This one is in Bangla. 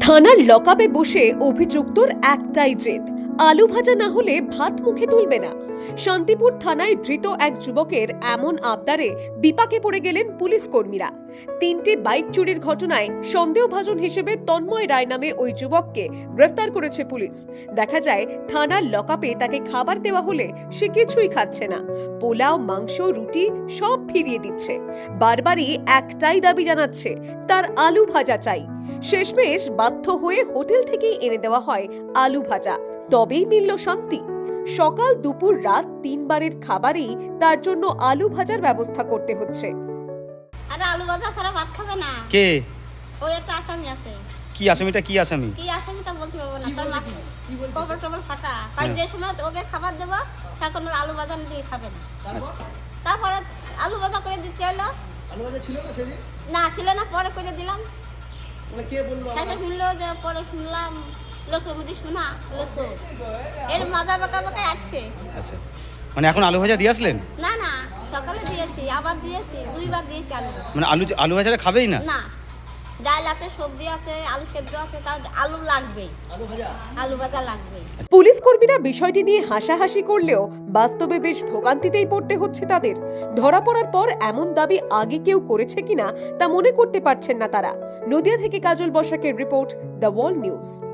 থানার লকআপে বসে অভিযুক্তর একটাই জেদ। আলু ভাজা না হলে ভাত মুখে তুলবে না। শান্তিপুর থানায় ধৃত এক যুবকের এমন আবদারে বিপাকে পড়ে গেলেন পুলিশ কর্মীরা। তিনটি বাইক চুরির ঘটনায় সন্দেহভাজন হিসেবে তন্ময় রায় নামে ওই যুবককে গ্রেফতার করেছে পুলিশ। দেখা যায়, থানার লকআপে তাকে খাবার দেওয়া হলে সে কিছুই খাচ্ছে না। পোলাও, মাংস, রুটি সব ফিরিয়ে দিচ্ছে। বারবারই একটাই দাবি জানাচ্ছে, তার আলু ভাজা চাই। শেষমেশ বাধ্য হয়ে হোটেল থেকেই এনে দেওয়া হয় আলু ভাজা। তবেই মিলল শান্তি। সকাল দুপুর রাত তিনবারের খাবারেই তার জন্য আলু ভাজার ব্যবস্থা করতে হচ্ছে। আরে আলু ভাজা ছাড়া ভাত খাবে না। কে? ওই একটা আসামি আছে। কি আসামিটা কি আসামি? কি আসামি তা বলতে পারব না তার মাথা কবর টবর ফাটা। তাই যে সময় ওকে খাবার দেবো তখন আলু ভাজা দিয়ে খাবে না। তারপরে আলু ভাজা করে দিতে হলো। আলু ভাজা ছিল না সেদিন? না ছিল না পরে করে দিলাম। কে বলল তাকে শুনলো যে পরে শুনলাম লোকের মধ্যে শোনা লেসো এর মাজা বাঁকা বাঁকা আসছে। আচ্ছা। মানে এখন আলু ভাজা দিয়ে আসলেন? না না সকালে দিয়েছি আবার দিয়েছি দুইবার দিয়েছি আলু। মানে আলু আলু ভাজাটা খাবেই না? না ডাল আছে সবজি আছে আলু সেদ্ধ আছে তাও আলু লাগবেই আলু ভাজা? আলু ভাজা লাগবেই পুলিশ কর্মীরা বিষয়টি নিয়ে হাসাহাসি করলেও বাস্তবে বেশ ভোগান্তিতেই পড়তে হচ্ছে তাদের। ধরা পড়ার পর এমন দাবি আগে কেউ করেছে কিনা তা মনে করতে পারছেন না তারা। নদিয়া থেকে কাজল বসাকের রিপোর্ট দ্য ওয়ার্ল্ড নিউজ।